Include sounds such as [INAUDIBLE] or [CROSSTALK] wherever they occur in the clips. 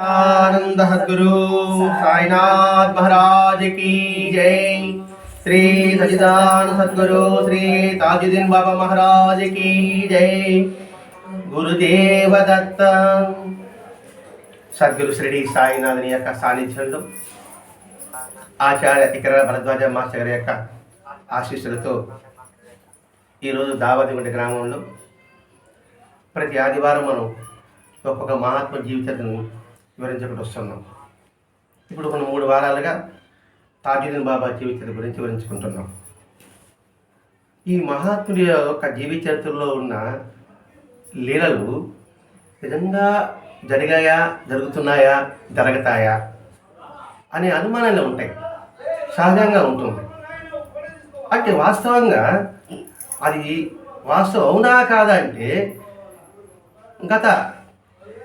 आनंद सदगुरु साईनाथ महाराज की जय श्री सचिदान सदगुरु श्री ताजुद्दीन बाबा महाराज की जय గురుదేవ దత్త సద్గురు శ్రీడి సాయినాథుని యొక్క సాన్నిధ్యంలో ఆచార్య ఇక్కడ భరద్వాజ మాస్టర్ గారి యొక్క ఆశీస్సులతో ఈరోజు దావతిగుంట గ్రామంలో ప్రతి ఆదివారం మనం ఒక్కొక్క మహాత్మ జీవితాన్ని వివరించుకుంటూ వస్తున్నాం ఇప్పుడు మనం మూడు వారాలుగా తాజుద్దీన్ బాబా జీవిత గురించి వివరించుకుంటున్నాం. ఈ మహాత్ముడి యొక్క జీవిత చరిత్రలో ఉన్న లీలలు నిజంగా జరిగాయా జరుగుతున్నాయా జరుగుతాయా అనే అనుమానాలు ఉంటాయి. సహజంగా ఉంటుంది. అంటే వాస్తవంగా అది వాస్తవం అవునా కాదా అంటే గత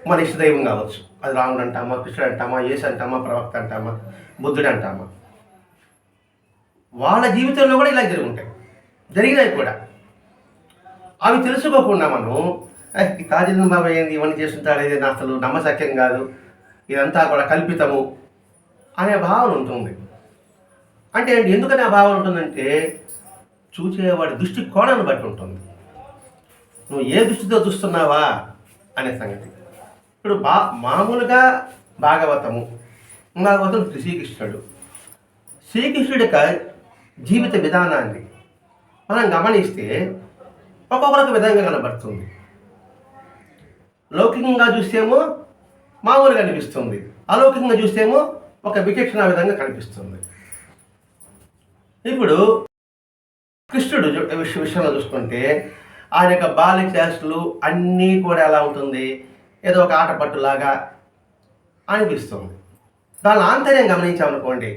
మన ఇష్టదైవం కావచ్చు. అది రాముడు అంటామా కృష్ణుడు అంటామా యేసు అంటామా ప్రవక్త అంటామా బుద్ధుడు అంటామా? వాళ్ళ జీవితంలో కూడా ఇలా జరుగుంటాయి. జరిగినాయి కూడా. అవి తెలుసుకోకుండా మనం ఈ తాజీదన్ బాబా ఏంది ఇవన్నీ చేస్తుంటాడు ఇది అసలు నమ్మసక్యం కాదు ఇదంతా కూడా కల్పితము అనే భావన ఉంటుంది. అంటే ఎందుకని ఆ భావన ఉంటుందంటే చూసేవాడి దృష్టి కోణాన్ని బట్టి ఉంటుంది. నువ్వు ఏ దృష్టితో చూస్తున్నావా అనే సంగతి. ఇప్పుడు బా మామూలుగా భాగవతము భాగవతం శ్రీకృష్ణుడు. శ్రీకృష్ణుడి యొక్క జీవిత విధానాన్ని మనం గమనిస్తే ఒక్కొక్కరికి విధంగా కనబడుతుంది. లౌకికంగా చూస్తేమో మామూలుగా అనిపిస్తుంది. అలౌకికంగా చూస్తేమో ఒక విచక్షణ విధంగా కనిపిస్తుంది. ఇప్పుడు కృష్ణుడు విషయంలో చూసుకుంటే ఆయన యొక్క బాల్య చేష్టలు అన్నీ కూడా ఎలా ఉంటుంది? ఏదో ఒక ఆటపట్టులాగా అనిపిస్తుంది. దాని ఆంతర్యం గమనించామనుకోండి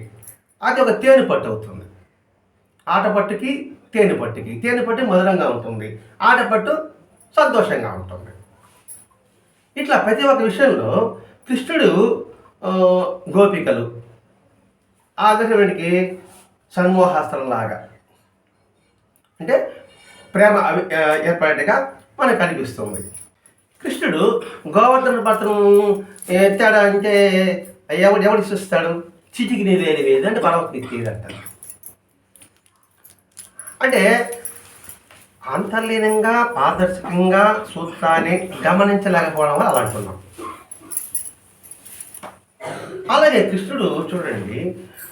అది ఒక తేనె పట్టు అవుతుంది. ఆటపట్టుకి తేనె పట్టుకి. తేనె పట్టు మధురంగా ఉంటుంది. ఆటపట్టు సంతోషంగా ఉంటుంది. ఇట్లా ప్రతి ఒక్క విషయంలో కృష్ణుడు ఆ, గోపికలు ఆదర్శవానికి సన్మోహాస్త్రంలాగా అంటే ప్రేమ అవి ఏర్పడేట్టుగా మనకు కనిపిస్తుంది. కృష్ణుడు గోవర్ధన పత్రం ఎత్తాడు అంటే ఎవడు ఎవడు ఇస్తాడు చిటికి నీరు వేడి వేది అంటే పర్వతం తీరంటాడు. అంటే అంతర్లీనంగా పారదర్శకంగా సూత్రాన్ని గమనించలేకపోవడం వల్ల అలా అంటున్నాం. అలాగే కృష్ణుడు చూడండి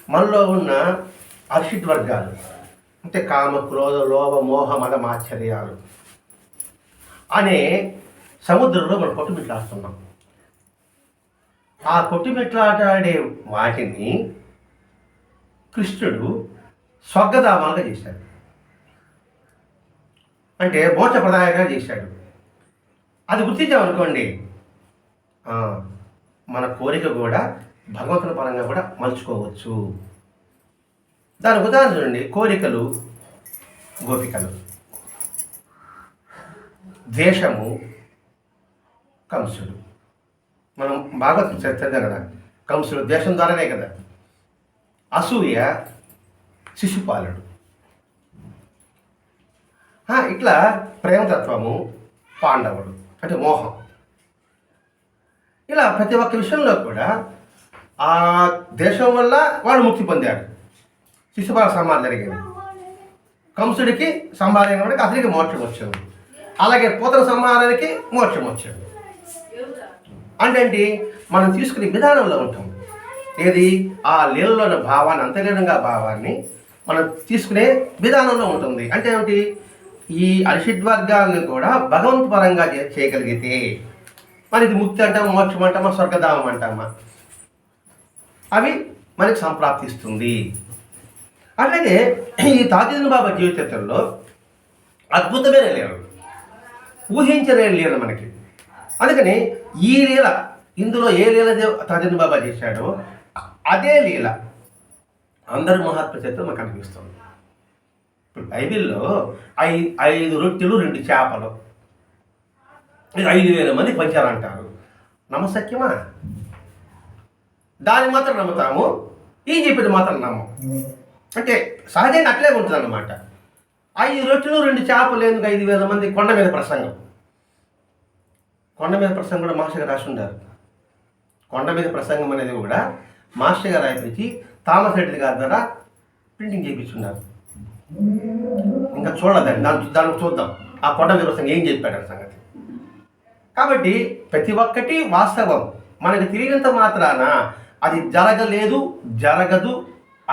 మనలో ఉన్న అర్షిడ్ వర్గాలు అంటే కామ క్రోధ లోభ మోహ మద మాశ్చర్యాలు అనే సముద్రంలో మనం కొట్టుమిట్లాడుతున్నాం ఆ కొట్టుమిట్లాడే వాటిని కృష్ణుడు స్వర్గధామాలుగా చేశాడు. అంటే మోక్షప్రదాయంగా చేశాడు. అది గుర్తించామనుకోండి మన కోరిక కూడా భగవంతుని పరంగా కూడా మలుచుకోవచ్చు. దానికి ఉదాహరణ చూడండి కోరికలు గోపికలు. ద్వేషము కంసుడు మనం బాగా చర్చగా కదా? కంసుడు దేశం ద్వారానే కదా? అసూయ శిశుపాలుడు. ఇట్లా ప్రేమతత్వము పాండవుడు అంటే మోహం. ఇలా ప్రతి ఒక్క విషయంలో కూడా ఆ దేశం వల్ల వాడు ముక్తి పొందాడు శిశుపాల సంహారం జరిగింది. కంసుడికి సంహారం అతనికి మోక్షం వచ్చింది. అలాగే పూతల సంహారానికి మోక్షం వచ్చింది. అంటే ఏంటి మనం తీసుకునే విధానంలో ఉంటాం. ఏది? ఆ లీలలోని భావాన్ని అంతర్లీనంగా భావాన్ని మనం తీసుకునే విధానంలో ఉంటుంది. అంటే ఏమిటి? ఈ అరిషడ్ వర్గాలను కూడా భగవంతు పరంగా చేయగలిగితే మనకి ముక్తి అంటామా మోక్షం అంటామా స్వర్గధామం అంటామా? అవి మనకి సంప్రాప్తిస్తుంది. అలాగే ఈ తాజీదన్ బాబా జీవిత అద్భుతమైన లేరు ఊహించలేని లేరు మనకి. అందుకని ఈ లీల ఇందులో ఏ లీల తాజీదన్ బాబా చేశాడో అదే లీల అందరి మహాత్మ చేత మనకు అనిపిస్తుంది ఇప్పుడు బైబిల్లో ఐ ఐదు రొట్టెలు రెండు చేపలు. ఇది ఐదు వేల మంది పంచారంటారు నమ్మసత్యమా? దాన్ని మాత్రం నమ్ముతాము ఈ చెప్పేది మాత్రం నమ్మం అంటే సహజంగా అట్లే ఉంటుంది అన్నమాట ఐదు రొట్టెలు రెండు చేపలు ఎందుకు ఐదు వేల మంది కొండ మీద ప్రసంగం? కొండ మీద ప్రసంగం కూడా మాస్టర్ గారు రాసి ఉండారు కొండ మీద ప్రసంగం అనేది కూడా మాస్టర్ గారు రాయించి థామస్ రెడ్డి గారి ద్వారా ప్రింటింగ్ చేయించున్నారు ఇంకా చూడదండి దాని దాన్ని చూద్దాం. ఆ కొండ మీద ప్రసంగం ఏం చెప్పాడు సంగతి. కాబట్టి ప్రతి ఒక్కటి వాస్తవం. మనకు తెలియనంత మాత్రాన అది జరగలేదు జరగదు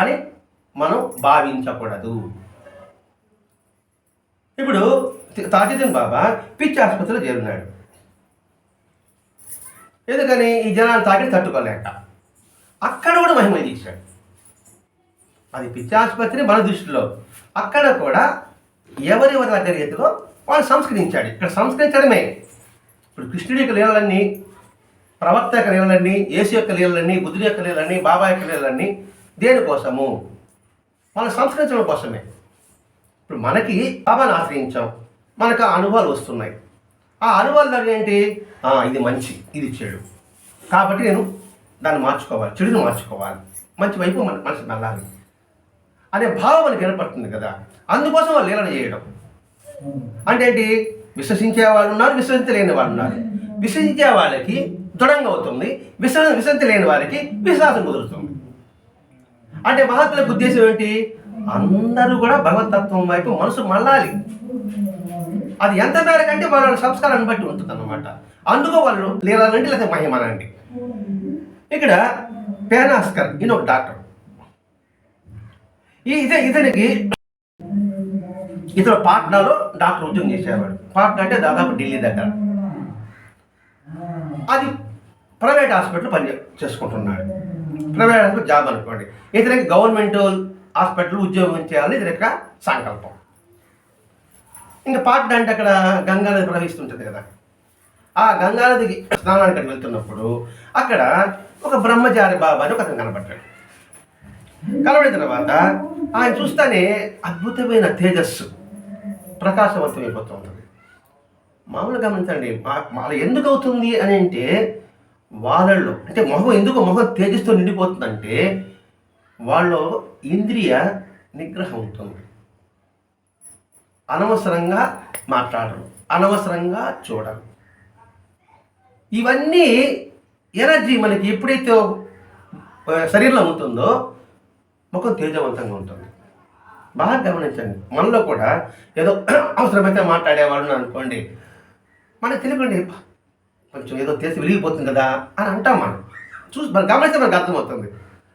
అని మనం భావించకూడదు. ఇప్పుడు తాజుద్దీన్ బాబా పిచ్చి ఆసుపత్రిలో చేరున్నాడు. ఎందుకని ఈ జనాలు తాకిడి తట్టుకోలేక? అక్కడ కూడా మహిమ తీశాడు. అది పిచ్చి ఆసుపత్రి మన దృష్టిలో. అక్కడ కూడా ఎవరెవరి దగ్గర ఎత్తులో వాళ్ళు సంస్కరించాడు. ఇక్కడ సంస్కరించడమే. ఇప్పుడు కృష్ణుడి యొక్క లీలలన్నీ ప్రవక్త యొక్క లీలలన్నీ యేసు యొక్క లీలలన్నీ బుద్ధుడి యొక్క లీలలన్నీ బాబా యొక్క లీలలన్నీ దేనికోసము? వాళ్ళు సంస్కరించడం కోసమే. ఇప్పుడు మనకి బాబాను ఆశ్రయించాం. మనకు ఆ అనుభవాలు వస్తున్నాయి. ఆ దాని ఏంటి? ఇది మంచి ఇది చెడు. కాబట్టి నేను దాన్ని మార్చుకోవాలి చెడుని మార్చుకోవాలి. మంచి వైపు మన మనసు వెళ్ళాలి అనే భావం మనకి ఏర్పడుతుంది కదా. అందుకోసం వాళ్ళు లీలన చేయడం. అంటే ఏంటి? విశ్వసించే వాళ్ళు ఉన్నారు విశ్వసించలేని వాళ్ళు ఉన్నారు. విశ్వసించే వాళ్ళకి దృఢంగా అవుతుంది. విశ్వ విశ్వసించలేని వారికి విశ్వాసం కుదురుతుంది. అంటే మహాత్ములకు ఉద్దేశం ఏంటి? అందరూ కూడా భగవతత్వం వైపు మనసు మళ్ళాలి అది ఎంత మేరకు అంటే వాళ్ళ సంస్కారాన్ని బట్టి ఉంటుంది అన్నమాట అందుకో వాళ్ళు లీలాలండి లేదా మహిమనండి. ఇక్కడ పేనాస్కర్ ఈయన ఒక డాక్టర్. ఈ ఇదే ఇతనికి ఇతను పాట్నాలో డాక్టర్ ఉద్యోగం చేసేవాడు. పాట్నా అంటే దాదాపు ఢిల్లీ దగ్గర. అది ప్రైవేట్ హాస్పిటల్ పని చేసుకుంటున్నాడు. ప్రైవేట్ హాస్పిటల్ జాబ్ అనుకోండి. ఇతనికి గవర్నమెంట్ హాస్పిటల్ ఉద్యోగం చేయాలని ఇతని యొక్క సంకల్పం. ఇంకా పాట అంటే అక్కడ గంగా నది ప్రవహిస్తుంటుంది కదా. ఆ గంగా నదికి స్నానానికి వెళ్తున్నప్పుడు అక్కడ ఒక బ్రహ్మచారి బాబా అని ఒక కనబడ్డాడు. కనబడిన తర్వాత ఆయన చూస్తానే అద్భుతమైన తేజస్సు ప్రకాశవంతమైపోతూ ఉంటుంది మామూలుగా గమనించండి వాళ్ళ ఎందుకు అవుతుంది అని అంటే వాళ్ళల్లో అంటే మొహం ఎందుకు మొహం తేజస్తో నిండిపోతుందంటే వాళ్ళు ఇంద్రియ నిగ్రహం ఉంటుంది. అనవసరంగా మాట్లాడరు అనవసరంగా చూడరు. ఇవన్నీ ఎనర్జీ మనకి ఎప్పుడైతే శరీరంలో ఉంటుందో ముఖం తేజవంతంగా ఉంటుంది. బాగా గమనించండి. మనలో కూడా ఏదో [CLEARS THROAT] అవసరమైతే మాట్లాడేవాళ్ళు అనుకోండి. మనకు తెలియకండి కొంచెం ఏదో తెలిసి వెలిగిపోతుంది కదా అని అంటాం మనం. చూసి మనం గమనిస్తే మనకు అర్థమవుతుంది.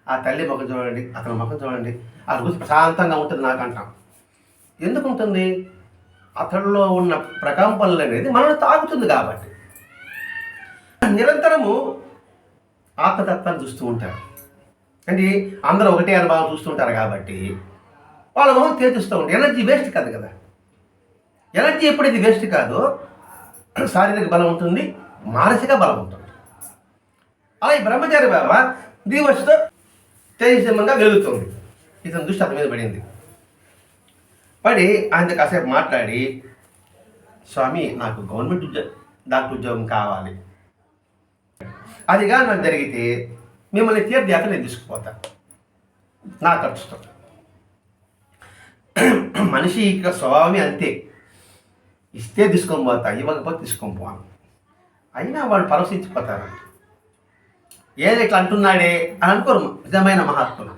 ఆ తల్లి ముఖం చూడండి అతని ముఖం చూడండి. అది గురించి ప్రశాంతంగా ఉంటుంది నాకు అంటాం. ఎందుకు ఉంటుంది అతడిలో ఉన్న ప్రకంపనలు అనేది మనల్ని తాగుతుంది కాబట్టి. నిరంతరము ఆత్మతత్వాన్ని చూస్తూ ఉంటారు అంటే అందరూ ఒకటే అనుభవం చూస్తుంటారు కాబట్టి వాళ్ళ మొహం తేజుస్తూ ఉంటారు ఎనర్జీ వేస్ట్ కాదు కదా. ఎనర్జీ ఎప్పుడైతే వేస్ట్ కాదో శారీరక బలం ఉంటుంది మానసిక బలం ఉంటుంది. అలా ఈ బ్రహ్మచారి బాబా దీవస్తో తేజస్మంగా వెలుగుతుంది. ఇతని దృష్టి అతని మీద పడింది. పడి ఆయన కాసేపు మాట్లాడి స్వామి నాకు గవర్నమెంట్ ఉద్యోగం డాక్టర్ ఉద్యోగం కావాలి. అదిగా నాకు జరిగితే మిమ్మల్ని తీర్థయాత్ర నేను తీసుకుపోతా. నా ఖర్చుతో. [CLEARS THROAT] మనిషి యొక్క స్వభావమే అంతే. ఇస్తే తీసుకొని పోతా ఇవ్వకపోతే తీసుకొని పోను. అయినా వాళ్ళు పరవశించిపోతారు. ఏది ఇట్లా అంటున్నాడే అని అనుకోరు నిజమైన మహాత్ములు.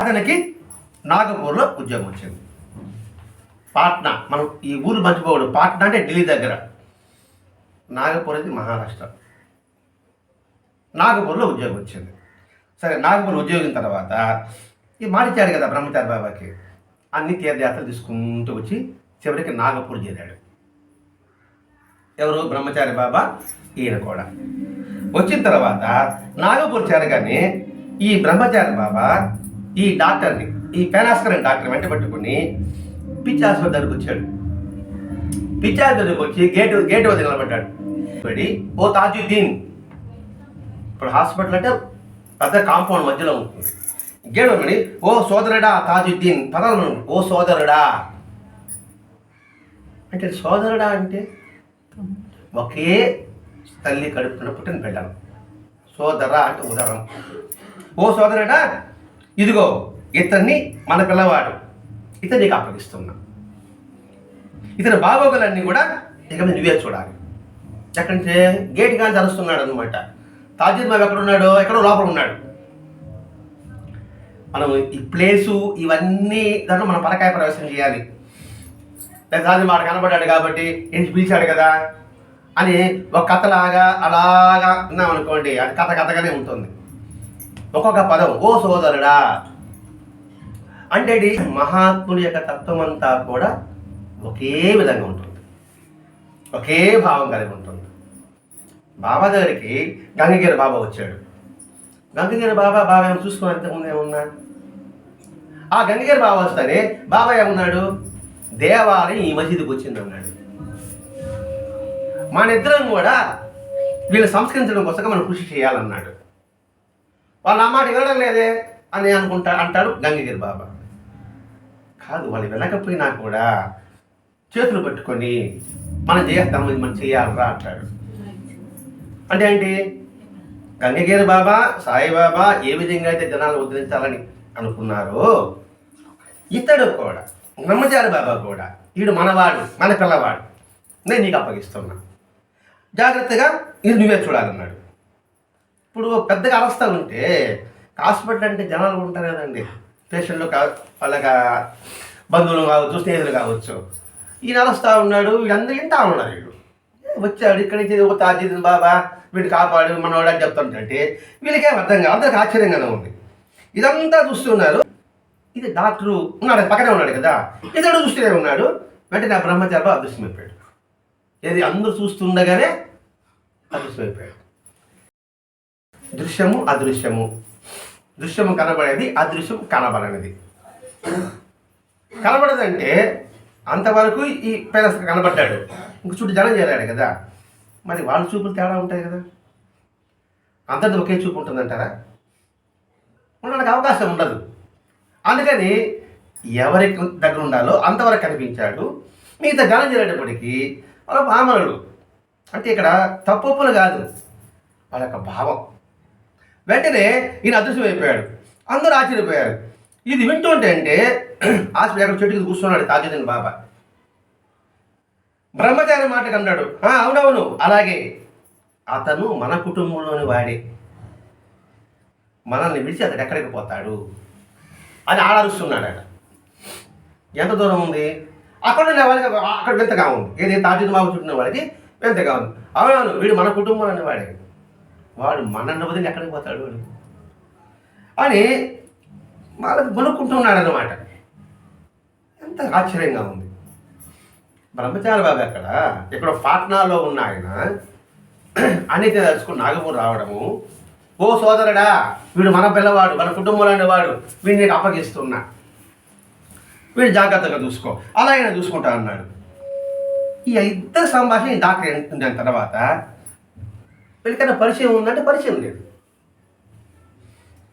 అతనికి నాగపూర్లో ఉద్యోగం వచ్చింది. పాట్నా మనం ఈ ఊరు మర్చిపోవడం పాట్నా అంటే ఢిల్లీ దగ్గర. నాగపూర్ అది మహారాష్ట్ర. నాగపూర్లో ఉద్యోగం వచ్చింది. సరే నాగపూర్ ఉద్యోగం తర్వాత ఈ మాడిచారు కదా బ్రహ్మచారి బాబాకి. అన్ని తీర్థయాత్రలు తీసుకుంటూ వచ్చి చివరికి నాగపూర్ చేరాడు. ఎవరు? బ్రహ్మచారి బాబా ఈయన కూడా. వచ్చిన తర్వాత నాగపూర్ చేరగానే ఈ బ్రహ్మచారి బాబా ఈ డాక్టర్ని ఈ పేనాస్కరన్ డాక్టర్ వెంట పెట్టుకుని పిచ్చి హాస్పిటల్ దగ్గరకు వచ్చాడు. పిచ్చి ఆసుపత్రికి వచ్చి గేటు గేట్ వద్ద నిలబడ్డాడు. పడి ఓ తాజుద్దీన్ ఇప్పుడు హాస్పిటల్ అంటే పెద్ద కాంపౌండ్ మధ్యలో ఉంటుంది. గేట్ పడి ఓ సోదరుడా తాజుద్దీన్ పదాలు ఓ సోదరుడా. అంటే సోదరుడా అంటే ఒకే తల్లి కడుపున పుట్టిన బిడ్డలు సోదర అంటే ఉదరం. ఓ సోదరుడా ఇదిగో ఇతన్ని మన పిల్లవాడు. ఇతనికి నీకు అప్పగిస్తున్నా. ఇతని బాగోగులన్నీ కూడా ఇక మీద నువ్వే చూడాలి. ఎక్కడి నుంచే? గేట్ కానీ చదువుతున్నాడు అనమాట తాజీద్ బాబు ఎక్కడ ఉన్నాడో? ఎక్కడో లోపల ఉన్నాడు. మనం ఈ ప్లేసు ఇవన్నీ దాంట్లో మనం పరకాయ ప్రవేశం చేయాలి. లేదా మాట కనబడ్డాడు కాబట్టి ఇంటి పిలిచాడు కదా? అని ఒక కథలాగా అలాగా ఉన్నామనుకోండి అది కథ కథగానే ఉంటుంది. ఒక్కొక్క పదం ఓ సోదరుడా అంటే మహాత్ముని యొక్క తత్వం అంతా కూడా ఒకే విధంగా ఉంటుంది. ఒకే భావం కలిగి ఉంటుంది. బాబా దగ్గరికి గంగగిరి బాబా వచ్చాడు. గంగగిరి బాబా బాబా ఏమో చూసుకుని ఇంతకుముందు ఏమున్నా? ఆ గంగగిరి బాబా వస్తానే బాబా ఏమన్నాడు? దేవాలయం ఈ మసీదుకి వచ్చింది అన్నాడు మన ఇద్దరం కూడా వీళ్ళు సంస్కరించడం కోసం మనం కృషి చేయాలన్నాడు. వాళ్ళు ఆ మాట వినడం లేదే అని అనుకుంటా అంటాడు గంగగిరి బాబా. కాదు వాళ్ళు వినకపోయినా కూడా చేతులు పట్టుకొని మనం చేస్తాం ఇది మనం చేయాలరా అంటాడు. అంటే ఏంటి? గంగగిరి బాబా సాయిబాబా ఏ విధంగా అయితే జనాలు ఉద్ధరించాలని అనుకున్నారో ఇతడు కూడా బ్రహ్మచారి బాబా కూడా వీడు మనవాడు మన పిల్లవాడు నేను నీకు అప్పగిస్తున్నా. జాగ్రత్తగా ఇది నువ్వే చూడాలన్నాడు. ఇప్పుడు పెద్దగా అవస్థలు ఉంటే హాస్పిటల్ అంటే జనాలు ఉంటారు కదండి. పేషెంట్లు కా వాళ్ళకి బంధువులు కావచ్చు స్నేహితులు కావచ్చు. ఈయన అరస్తా ఉన్నాడు వీళ్ళందరూ వింటా ఉన్నారు వీళ్ళు. వచ్చాడు ఇక్కడి నుంచి ఒక తాజీద్ బాబా వీడు కాపాడు మనవాడు అని చెప్తుంటే వీళ్ళకేం అర్థం కాదు అందరికి ఆశ్చర్యంగానే ఉంది. ఇదంతా చూస్తున్నారు. ఇది డాక్టరు ఉన్నాడు పక్కనే ఉన్నాడు కదా. ఇతడు చూస్తూనే ఉన్నాడు. వెంటనే ఆ బ్రహ్మచారి బాబు అదృశ్యమైపోయాడు. ఏది అందరూ చూస్తుండగానే అదృశ్యమైపోయాడు. దృశ్యము అదృశ్యము. దృశ్యము కనబడేది అదృశ్యం కనబడనిది. కనబడదంటే అంతవరకు ఈ పేరస్ కనబడ్డాడు. ఇంక చుట్టూ జనం చేరాడు కదా. మరి వాళ్ళ చూపులు తేడా ఉంటాయి కదా. అందరిది ఒకే చూపు ఉంటుందంటారా? ఉండడానికి అవకాశం ఉండదు. అందుకని ఎవరికి దగ్గర ఉండాలో అంతవరకు కనిపించాడు. మిగతా జనం చేరేటప్పటికీ వాళ్ళ భామనుడు అంటే ఇక్కడ తప్పులు కాదు. వాళ్ళ యొక్క భావం. వెంటనే ఈయన అదృశ్యం అయిపోయాడు. అందరూ ఆశ్చర్యపోయారు. ఇది వింటుంటే అంటే [CLEARS THROAT] హాస్పిటల్ ఎక్కడ చెట్టుకి కూర్చున్నాడు తాజుద్దీన్ బాబా. బ్రహ్మచారి మాటకు అన్నాడు అవునవును అలాగే. అతను మన కుటుంబంలోని వాడే. మనల్ని విడిచి అతడు ఎక్కడికి పోతాడు? అని ఆడారుస్తున్నాడు ఆయన. ఎంత దూరం ఉంది? అక్కడ ఉండే వాళ్ళకి అక్కడ వింతగా ఉంది. ఏది? తాజుద్దీన్ బాబు చుట్టిన వాళ్ళకి వింతగా ఉంది. అవునవును వీడు మన కుటుంబంలోని వాడే. వాడు మనన్న వదిలి ఎక్కడికి పోతాడు వాడు అని వాళ్ళకి కొనుక్కుంటున్నాడు అనమాట ఎంత ఆశ్చర్యంగా ఉంది. బ్రహ్మచారి బాబు ఎక్కడ? ఇక్కడ పాట్నాలో ఉన్న ఆయన. అనిత తలుచుకుని నాగపూర్ రావడము. ఓ సోదరుడా వీడు మన పిల్లవాడు మన కుటుంబంలోని వాడు వీడిని నీకు అప్పగిస్తున్నా. వీడు జాగ్రత్తగా చూసుకో. అలా ఆయన చూసుకుంటా అన్నాడు. ఈ ఇద్దరు సంభాషణ ఈ డాక్టర్ ఎంటున్న తర్వాత వీళ్ళకైనా పరిచయం ఉందంటే పరిచయం లేదు.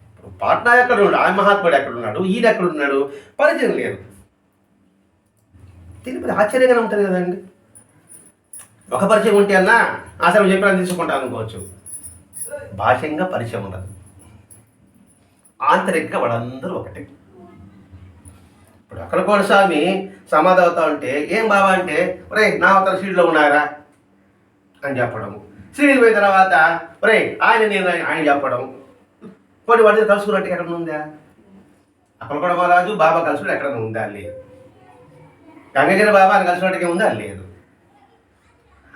ఇప్పుడు పాట్నా ఎక్కడ ఉన్నాడు ఆయన మహాత్ముడు ఎక్కడ ఉన్నాడు ఈయన ఎక్కడున్నాడు? పరిచయం లేదు. దీని ఆశ్చర్యంగానే ఉంటుంది కదండి. ఒక పరిచయం ఉంటే అన్నా ఆశ్రమం చెప్పిన తీసుకుంటాను అనుకోవచ్చు. భాషంగా పరిచయం ఉండదు. ఆంతరికంగా వాళ్ళందరూ ఒకటే. ఇప్పుడు అక్కడ స్వామి సమాధి అవుతా ఉంటే ఏం బాబా అంటే ఒరే నా అవతల సీట్లో ఉన్నారా? అని చెప్పడం సీడీలు పోయిన తర్వాత ఒరే ఆయన నేను ఆయన చెప్పడం. కొన్ని వాటిని కలుసుకున్నట్టు ఎక్కడ ఉందా? అక్కడ కూడా రాజు బాబా కలుసుకుని ఎక్కడ ఉందా? లేదు. గంగగిరి బాబా అని కలిసినట్టుగా ఉందా? లేదు.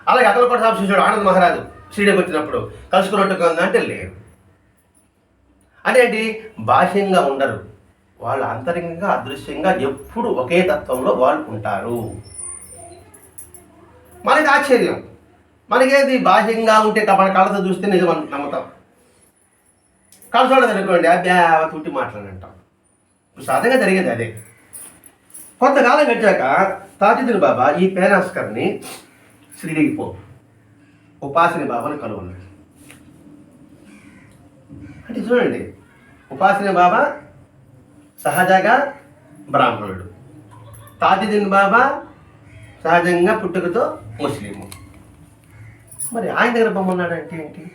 అలాగే అక్కడ కూడా సాగు చూసాడు ఆనంద్ మహారాజు శ్రీడకి వచ్చినప్పుడు. కలుసుకున్నట్టుగా ఉందా అంటే లేదు. అదేంటి? బాహ్యంగా ఉండరు. వాళ్ళు అంతరంగంగా అదృశ్యంగా ఎప్పుడు ఒకే తత్వంలో వాళ్ళు ఉంటారు. మనకి ఆశ్చర్యం. మనకేది బాహ్యంగా ఉంటే మన కళ్ళతో చూస్తే నిజం అను- నమ్ముతాం కలసోడదు అనుకోండి అబ్బా తుట్టి మాట్లాడంటాం. సాధంగా జరిగేది అదే. కొంతకాలం గడిచాక తాజుద్దీన్ బాబా ఈ పేరాస్కర్ని శ్రీడికి పో ఉపాసని బాబాని కనుగొన్నాడు. అంటే చూడండి ఉపాసని బాబా సహజంగా బ్రాహ్మణుడు. తాజుద్దీన్ బాబా సహజంగా పుట్టుకతో ముస్లిము. మరి ఆయన దగ్గర పొమ్మన్నాడు అంటే ఏంటి?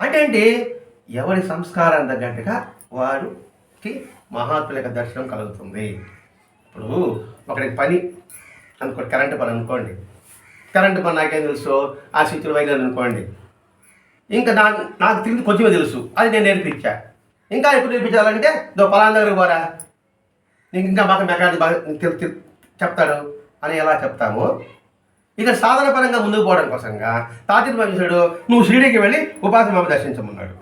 అంటే ఏంటి? ఎవరి సంస్కారం తగ్గట్టుగా వారికి మహాత్ముల యొక్క దర్శనం కలుగుతుంది. ఇప్పుడు ఒకరికి పని అనుకోండి కరెంటు పని అనుకోండి. కరెంటు పని నాకేం తెలుసు? ఆ స్విచ్లు వైద్యులు అనుకోండి. ఇంకా నా నాకు తిరిగి కొంచెమే తెలుసు. అది నేను నేర్పించా. ఇంకా ఎప్పుడు నేర్పించాలంటే దో పలానా దగ్గరకు పోరా. నీకు ఇంకా బాగా మెకానిక్ బాగా తెలు- చెప్తాడు. అని ఎలా చెప్తాము ఇక సాధన పరంగా ముందుకు పోవడం కోసంగా తాతి పరమేశ్వరుడు నువ్వు షిరిడికి వెళ్ళి ఉపాసన బాబు దర్శించమన్నాడు.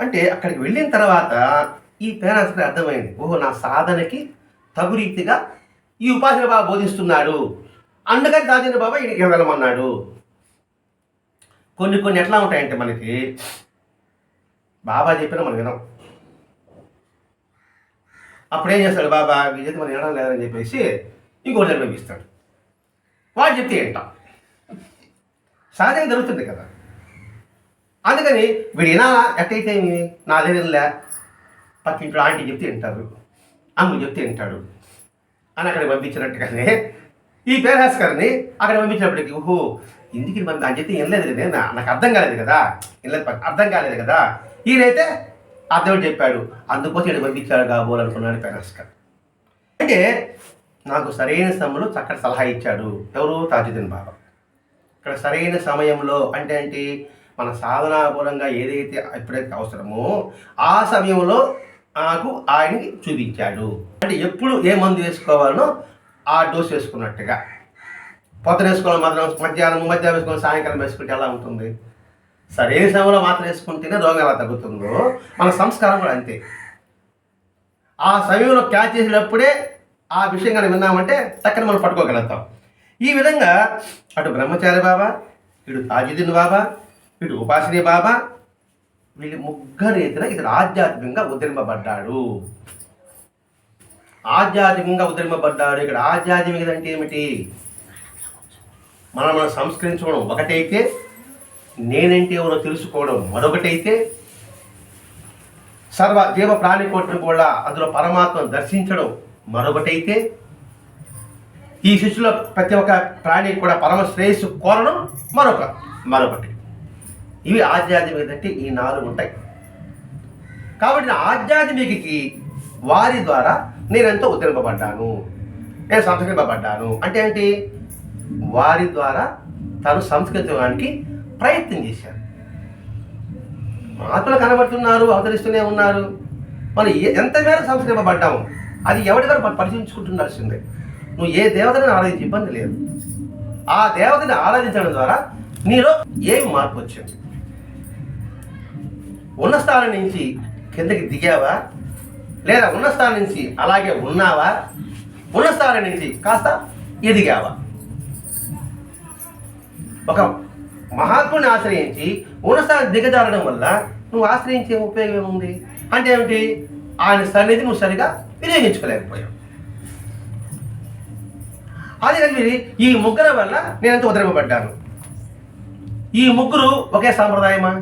అంటే అక్కడికి వెళ్ళిన తర్వాత ఈ పేరానికి అర్థమైంది ఓహో నా సాధనకి తగు రీతిగా ఈ ఉపాసన బాబా బోధిస్తున్నాడు. అందుకని తాతిని బాబా ఈయనకి వెళ్ళమన్నాడు కొన్ని కొన్ని ఎట్లా ఉంటాయంటే మనకి బాబా చెప్పిన మనం వినం. అప్పుడు ఏం చేస్తాడు బాబా విజయత మనం వినడం లేదని చెప్పేసి ఇంకోటి నిర్ణయిస్తాడు వాళ్ళు చెప్తే వింటాం సహజంగా జరుగుతుంది కదా. అందుకని వీడు వినాలా ఎట్టయితే ఏమి నా దగ్గరలే పక్కింట్లో ఆంటీ చెప్తే వింటారు అమ్మ చెప్తే వింటాడు అని అక్కడికి పంపించినట్టుగానే ఈ పేరాస్కర్ని అక్కడ పంపించినప్పటికి ఓహో ఇందుకు మనం దాని చెప్తే వినలేదు కదా నాకు అర్థం కాలేదు కదా వినలేదు అర్థం కాలేదు కదా. ఈయనైతే అర్థం చెప్పాడు అందుకోసం ఇక్కడ పంపించాడు కాబోలనుకున్నాడు పేరాస్కర్. అంటే నాకు సరైన సమయంలో చక్కటి సలహా ఇచ్చాడు. ఎవరు? తాజుద్దీన్ బాబా. ఇక్కడ సరైన సమయంలో అంటే ఏంటి? మన సాధనాపూర్వంగా ఏదైతే ఎప్పుడైతే అవసరమో ఆ సమయంలో నాకు ఆయనకి చూపించాడు. అంటే ఎప్పుడు ఏ మందు వేసుకోవాలనో ఆ డోస్ వేసుకున్నట్టుగా. పొద్దున వేసుకోవాలి మాత్రం మధ్యాహ్నం మధ్యాహ్నం వేసుకోవాలి సాయంకాలం వేసుకుంటే ఎలా ఉంటుంది? సరైన సమయంలో మాత్రం వేసుకుంటేనే రోగం ఎలా తగ్గుతుందో మన సంస్కారం కూడా అంతే. ఆ సమయంలో క్యాచ్ చేసేటప్పుడే ఆ విషయం కానీ విన్నామంటే తక్కన మనం పట్టుకోగలుగుతాం. ఈ విధంగా అటు బ్రహ్మచారి బాబా ఇటు తాజుద్దీన్ బాబా ఇటు ఉపాసిని బాబా వీళ్ళు ముగ్గురు ఎదుర ఇతడు ఆధ్యాత్మికంగా ఉద్రింపబడ్డాడు ఆధ్యాత్మికంగా ఉద్రింపబడ్డాడు ఇక్కడ ఆధ్యాత్మికత అంటే ఏమిటి? మనం మనం సంస్కరించుకోవడం ఒకటైతే నేనంటే ఎవరో తెలుసుకోవడం మరొకటైతే సర్వ జీవ ప్రాణికోటిని కూడా అందులో పరమాత్మను దర్శించడం మరొకటైతే ఈ శిష్యుల ప్రతి ఒక్క ప్రాణి కూడా పరమ శ్రేయస్సు కోరడం మరొక మరొకటి. ఇవి ఆధ్యాత్మికత అంటే ఈ నాలుగు ఉంటాయి. కాబట్టి నా ఆధ్యాత్మికకి వారి ద్వారా నేను ఎంతో ఉద్ధరింపబడ్డాను. నేను సంస్కరింపబడ్డాను అంటే ఏంటి? వారి ద్వారా తను సంస్కరించడానికి ప్రయత్నం చేశాను మహాత్ములు కనబడుతున్నారు అవతరిస్తూనే ఉన్నారు. మనం ఎంతమేర ఎంత సంస్కరింపబడ్డాము అది ఎవరి మనం పరిశీలించుకుంటుండాల్సిందే. నువ్వు ఏ దేవతని ఆరాధించే ఇబ్బంది లేదు. ఆ దేవతని ఆరాధించడం ద్వారా నీలో ఏమి మార్పు వచ్చింది? ఉన్న స్థానం నుంచి కిందకి దిగావా? లేదా ఉన్న స్థానం నుంచి అలాగే ఉన్నావా? ఉన్న స్థానం నుంచి కాస్త ఎదిగావా? ఒక మహాత్ముని ఆశ్రయించి ఉన్న స్థానం దిగజారడం వల్ల నువ్వు ఆశ్రయించే ఉపయోగం ఏముంది? అంటే ఏమిటి? ఆయన సన్నిధి నువ్వు సరిగా వినియోగించుకోలేకపోయాం. అది కలిపి ఈ ముగ్గురు వల్ల నేనంత ఉద్రమపడ్డాను ఈ ముగ్గురు ఒకే సాంప్రదాయమా?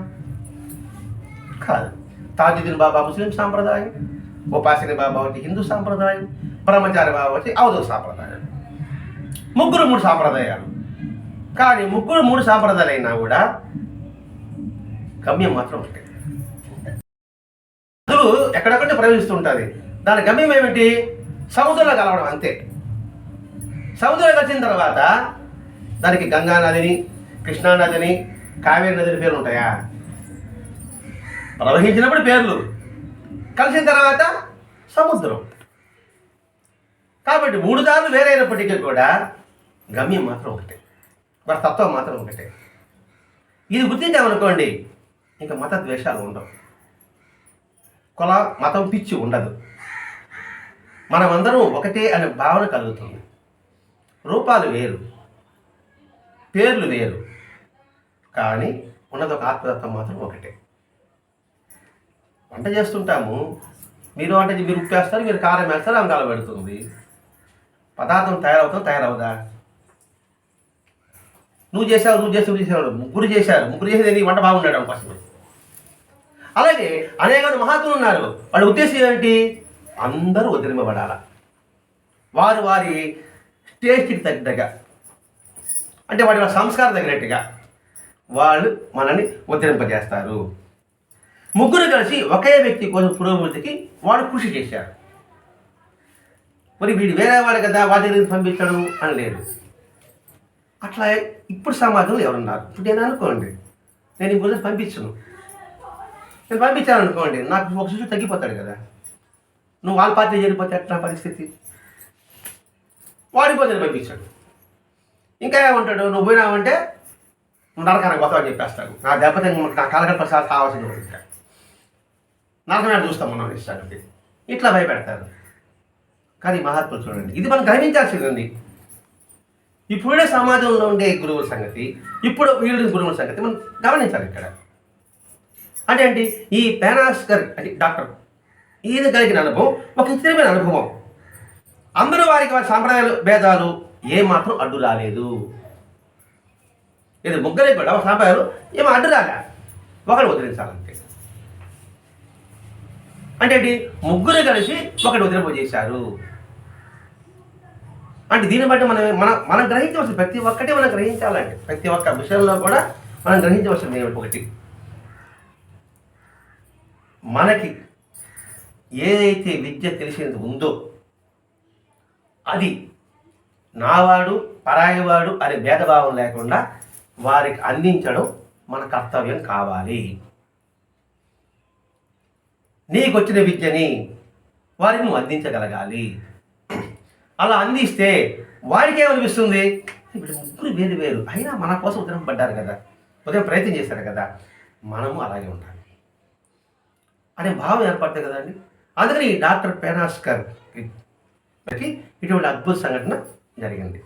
కాదు. తాజుద్దీన్ బాబా ముస్లిం సాంప్రదాయం ఉపాసిని బాబా ఒకటి హిందూ సాంప్రదాయం బ్రహ్మచారి బాబా ఒకటి అవధూ సాంప్రదాయం. ముగ్గురు మూడు సాంప్రదాయాలు. కానీ ముగ్గురు మూడు సాంప్రదాయాలు అయినా కూడా గమ్యం మాత్రం ఉంటాయి నదులు ఎక్కడెక్కడే ప్రవహిస్తుంటుంది దాని గమ్యం ఏమిటి? సముద్రంలో కలవడం అంతే. సముద్రంలో కలిసిన తర్వాత దానికి గంగా నదిని కృష్ణానదిని కావేరి నదిని పేర్లు ఉంటాయా? ప్రవహించినప్పుడు పేర్లు. కలిసిన తర్వాత సముద్రం. కాబట్టి మూడు దారులు వేరైనప్పటికీ కూడా గమ్యం మాత్రం ఒకటే. వారి తత్వం మాత్రం ఒకటే. ఇది గుర్తించామనుకోండి ఇంకా మత ద్వేషాలు ఉండవు. కుల మతం పిచ్చి ఉండదు. మనమందరం ఒకటే అనే భావన కలుగుతుంది. రూపాలు వేరు పేర్లు వేరు కానీ ఉన్నది ఒక ఆత్మతత్వం మాత్రం ఒకటే. వంట చేస్తుంటాము మీరు అంటే మీరు ఉప్పు వేస్తారు మీరు కారం వేస్తారు అంకాల పెడుతుంది. పదార్థం తయారవుతుంది తయారవుదా? నువ్వు చేసావు నువ్వు చేసావు చేసావు ముగ్గురు చేశారు ముగ్గురు చేసేది వంట బాగుండడం కోసం అలాగే అనేక మంది మహాత్ములు ఉన్నారు. వాళ్ళ ఉద్దేశం ఏంటి అందరూ వదిలింపబడాల వారు వారి స్టేజ్కి తగ్గట్టుగా. అంటే వాటి వారి సంస్కారం తగినట్టుగా వాళ్ళు మనల్ని ఉద్ధరింపజేస్తారు. ముగ్గురు కలిసి ఒకే వ్యక్తి కోసం పురోభివృద్ధికి వాడు కృషి చేశారు. మరి వీడు వేరే వాడు కదా వాటి దగ్గరికి పంపించడం అని లేదు. అట్లా ఇప్పుడు సమాజంలో ఎవరున్నారు ఇప్పుడు నేను అనుకోండి నేను ఈ గురించి పంపించను. నేను పంపించాను అనుకోండి నాకు ఒక శిశువు తగ్గిపోతాడు కదా. నువ్వు వాళ్ళ పార్టీ చేరిపోతే ఎట్లా పరిస్థితి? వాడిపోతే పంపించాడు ఇంకా ఏమంటాడు? నువ్వు పోయినావంటే నువ్వు నరకానికి పోతావు అని చెప్పేస్తాడు. నా దెబ్బతి నా కలగడ ప్రసాద్ కావాల్సింది ఒకటి ఇంకా చూస్తాం మనం ఇస్తాడు. ఇట్లా భయపెడతారు. కానీ మహాత్ములు చూడండి. ఇది మనం గ్రహించాల్సింది. ఇప్పుడే సమాజంలో ఉండే గురువుల సంగతి ఇప్పుడు వీళ్ళు గురువుల సంగతి మనం గమనించాలి ఇక్కడ. అంటే ఏంటి? ఈ పేనాస్కర్ అంటే డాక్టర్ ఈయన కలిగిన అనుభవం? ఒక ఇతరమైన అనుభవం. అందరూ వారికి వారి సాంప్రదాయాలు భేదాలు ఏమాత్రం అడ్డు రాలేదు. ఇది ముగ్గురే కూడా ఒక సాంప్రదాయాలు ఏమో అడ్డు రాలే ఒకటి వదిలించాలంటే అంటే ముగ్గురు కలిసి ఒకటి వదిలిపోజేశారు అంటే దీన్ని బట్టి మనం మనం మనం గ్రహించవలసిన ప్రతి ఒక్కటి మనం గ్రహించాలండి ప్రతి ఒక్క విషయంలో కూడా మనం గ్రహించవలసింది ఒకటి. మనకి ఏదైతే విద్య తెలిసినది ఉందో అది నావాడు పరాయివాడు అనే భేదభావం లేకుండా వారికి అందించడం మన కర్తవ్యం కావాలి. నీకు వచ్చిన విద్యని వారికి నువ్వు అందించగలగాలి. అలా అందిస్తే వారికి ఏమనిపిస్తుంది? ఇప్పుడు ముగ్గురు వేరు వేరు. అయినా మన కోసం ఉదయం పడ్డారు కదా. ఉదయం ప్రయత్నం చేశారు కదా. మనము అలాగే ఉండాలి. అనే భావం ఏర్పడుతుంది కదండి అందుకని డాక్టర్ పేనాస్కర్ ఇటువంటి అద్భుత సంఘటన జరిగింది.